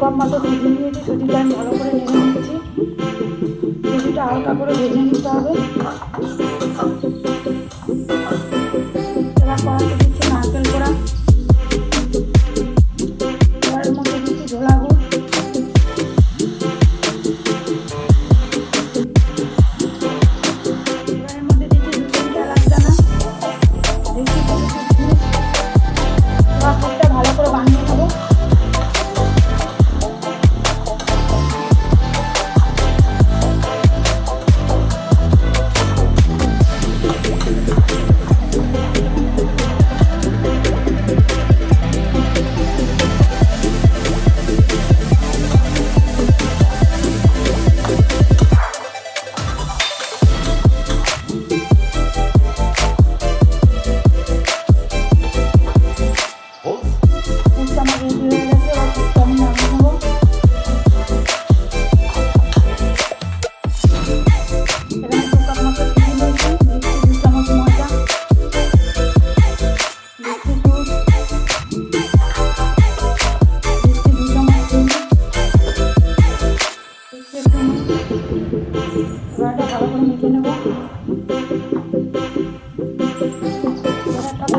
Cup মতো সুজি নিয়েছি সুজিটা আমি ভালো করে ভেজে নিচ্ছি। সুজিটা হালকা করে ভেজে নিতে হবে।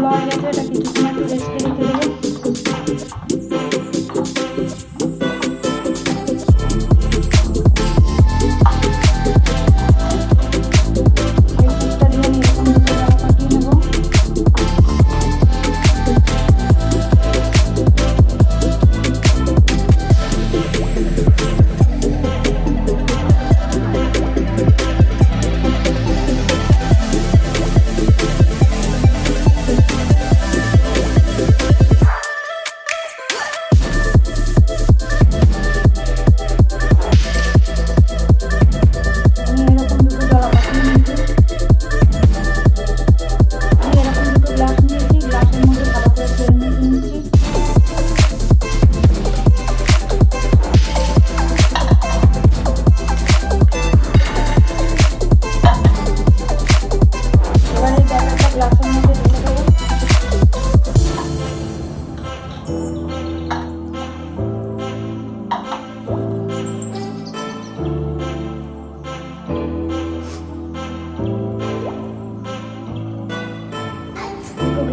এবার একটা গোলা হয়ে গেছে এটা কিছু সময় একটু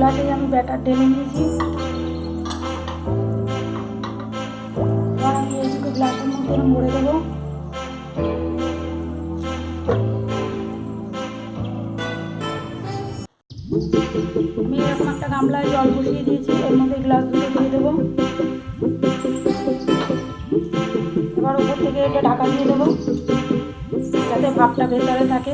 দুটো আমি ব্যাটার ঢেলে নিয়েছি। গ্লাসের মধ্যে ভরে দেবো। আমি এরকম একটা গামলায় জল বসিয়ে দিয়েছি, এর মধ্যে গ্লাস দুটো দিয়ে দেবো। এবার উপর থেকে এটা ঢাকা দিয়ে দেবো, যাতে ভাবটা ভেতরে থাকে।